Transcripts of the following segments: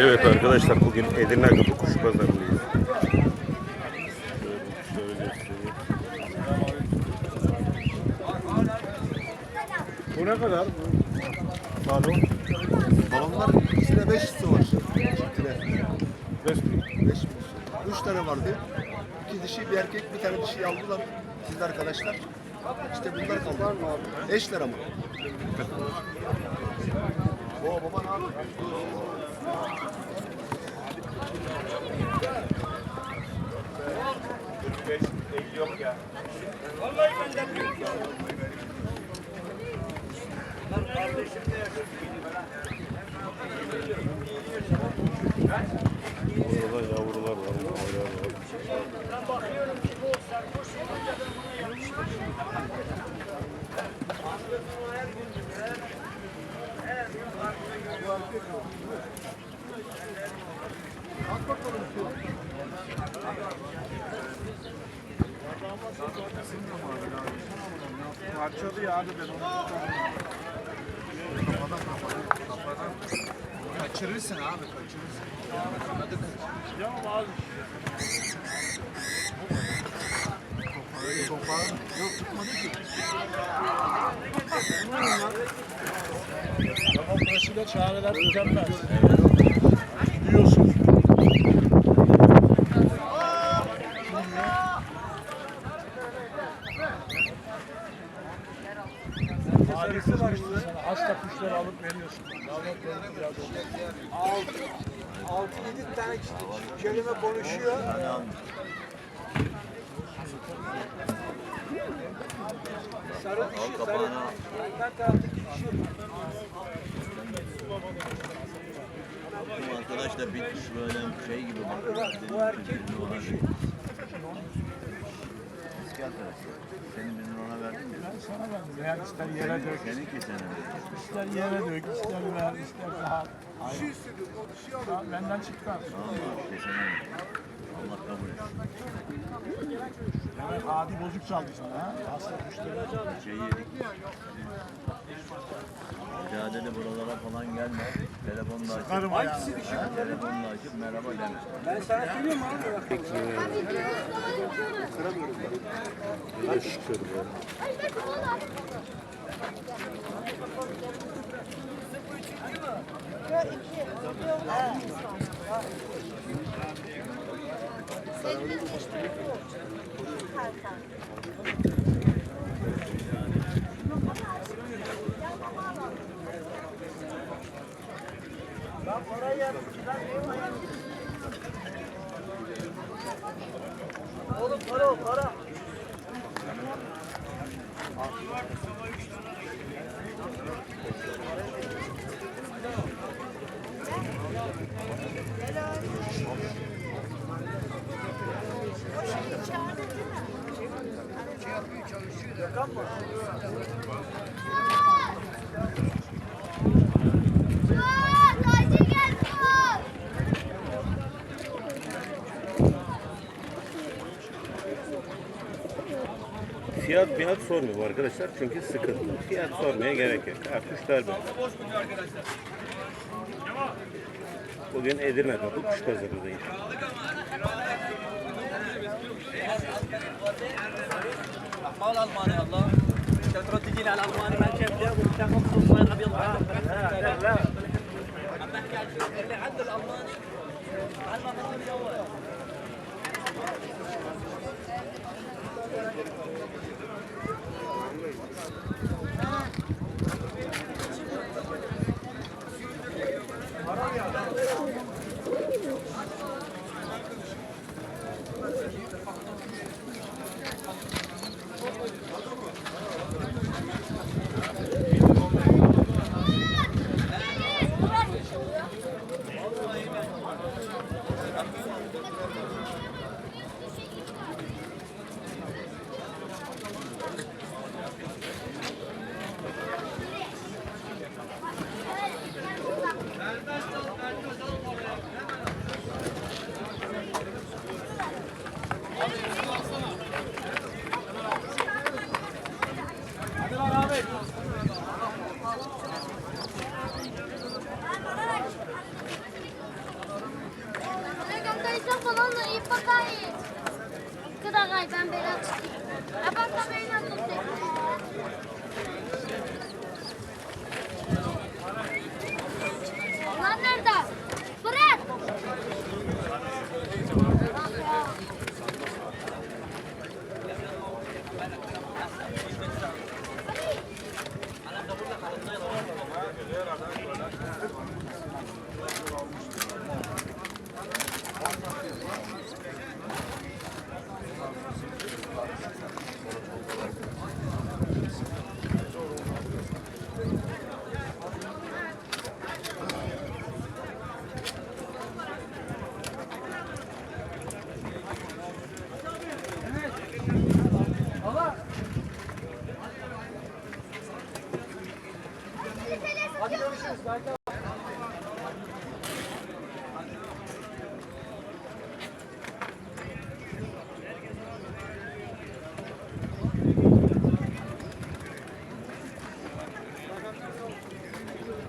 Evet arkadaşlar bugün Edirne Kapı Kuş Pazarı'ndayız. Bu ne kadar? Balon. Balonlar ikisine 5 su var. Çiftine. 5 5 Üç tane vardı. İki dişi bir erkek bir tane dişi aldılar. Siz arkadaşlar. İşte bunlar kaldı. Eşler ama. O baban abi. Burada da yavrular var. mavriler var. Ya abi Kaçırırsın abi kaçırırsın. Ya abi. Yok tutmadı ki. Tamam da çareler mükemmel. Hadise var işte sana. Hasta kuşları alıp veriyorsun. Altı, altı yedi tane kelime konuşuyor. Sarı dişi, sarı. Benden taraftaki dişi. Bu arkadaş da bitmiş böyle şey gibi Bak, Bu erkek, bu dişi. İskel tarafı. Senin birini ona sana. Yani ister yere dök, sana verdim. ister yere dök, ister ver, ister daha. Hayır. Ya Benden çıktı? İşte sana verdim. Allah kabul etsin. Demek adi bozuk çaldı sana ha. Hasta kuşları. Şey yedik. Mücadele buralara falan gelme. Telefonla açıp, Karım ayağına. Ha, telefonla açıp merhaba deme. Ben sana söylüyorum abi. Böyle şükür ya. Oğlum para o para. Fiyat fiyat sormuyor arkadaşlar çünkü sıkıntı. Fiyat sormaya gerek yok. Ha, kuşlar böyle. Bugün Edirne Kapı Kuş Pazarı'ndayız. مال الماني والله انت ترد تجيني على الماني ما شايف ليه وتاخذ خصمين ابيض لا لا لا عم بحكي عن اللي عنده الالماني على ما خصم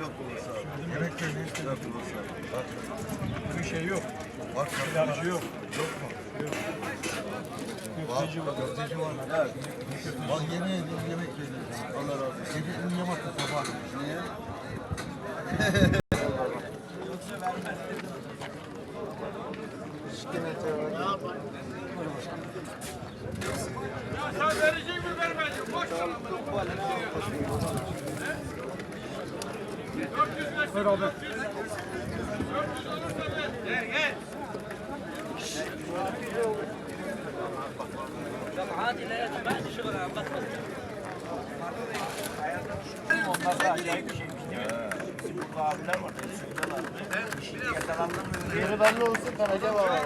Yok olursa. Yemek yemeyiz. Yok olursa. Bak. Bir şey yok. Bak köfteci yok. Yok mu? Yok. Gazeteci var. Gazeteci var. Evet. Bak yemin ediyorum yemek yedim. Allah razı olsun. Gece uyuyamadım sabah. Niye? Sen verecek mi vermeyecek? Boş ver. 400 metre. Onlar da acayip bir şeymiş değil mi? Bizim burada abiler var. Dişi yakalandı mı? Yeri belli olsun Karaca baba.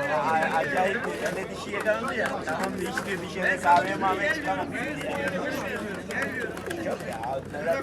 Acayip bir tane dişi yakalandı ya. Tamam da diyor dişine kahveye mahveye çıkamazsın diye. Yok ya. Neler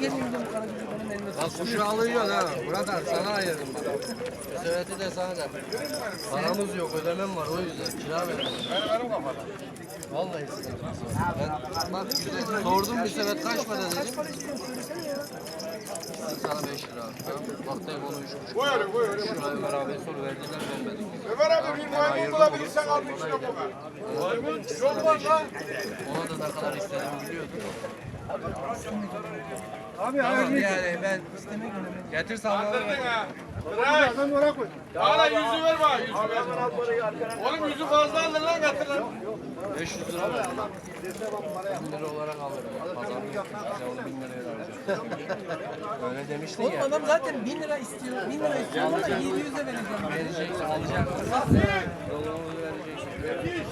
gün Bak kuşu alıyorsun ha. Murat abi sana ayırdım. Söyleti de sana da. Paramız yok ödemem var o yüzden kira veriyorum. Vallahi size. Ben bak sordum bir sefer kaç para dedim. Sana 5 lira. Tamam. Baktayım onu 3 Buyurun buyurun. Şuraya beraber soru verdiler vermedik. Ömer abi bir maymun bulabilirsen al üç lira bana. Çok var lan. Ona da ne kadar istediğimi biliyordum. Abi tamam, yani ben getir sağlığı. Bırak. Hala yüzü ver bana. Yüzü ver. Oğlum yüzü fazla alın lan getir lan. 500 lira ver. 1000 lira olarak alırım. Pazarlık yapmayacağım. Onu 1000 liraya. Öyle demiştin ya. Adam zaten 1000 lira istiyor. 1000 lira istiyor ama 700'e vereceğim. Vereceksin, alacaksın. Yolunu vereceksin.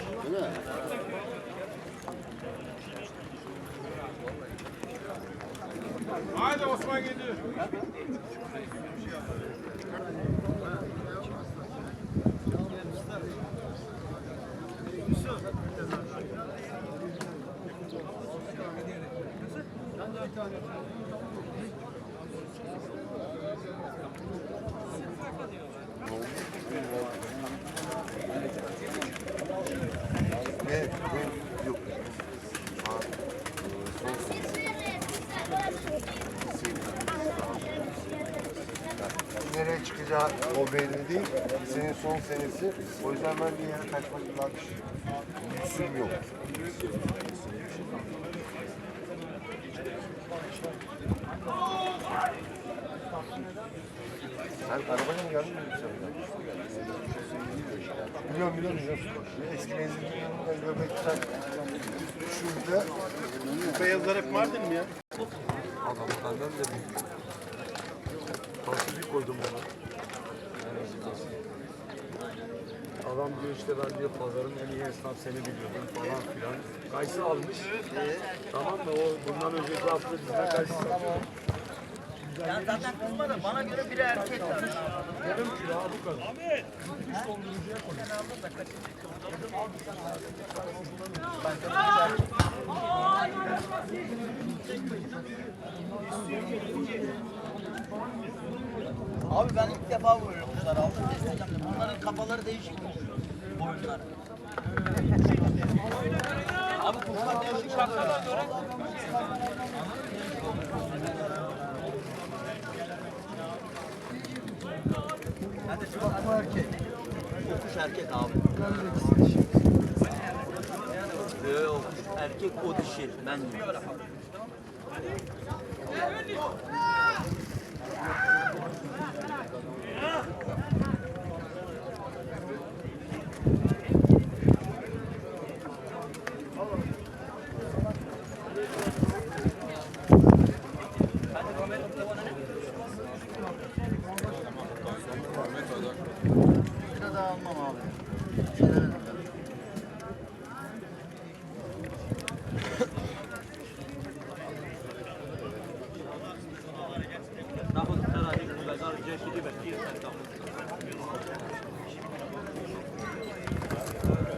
Haydi Osman gidiyor. Ne? Ne? Yok. Son senesi. Nereye çıkacağı o belli değil. Senin son senesi. O yüzden ben bir yere kaçmak daha lüksüm yok. Sen arabayla mı geldin mi? Biliyorum biliyorum biliyorum. Eski benzinliğin yanından göbekten şurada Beyazlar hep Mardin mi ya? Adam benden de büyük. Tasvip koydum bana. Adam diyor işte ben diyor pazarın en iyi esnaf seni biliyordum falan filan. Kayısı almış. Tamam mı? O bundan önceki hafta bizden kayısı satıyor. Yani zaten kızma da bana göre biri erkek. Yarım kilo bu kadar. Abi ben ilk defa vuruyorum kuşları aldım. Bunların kafaları değişik boyunları. Abi kuşlar değişik baksana göre. Bak bu erkek. O kuş erkek abi. Yok erkek o dişi ben diyorum. Okay.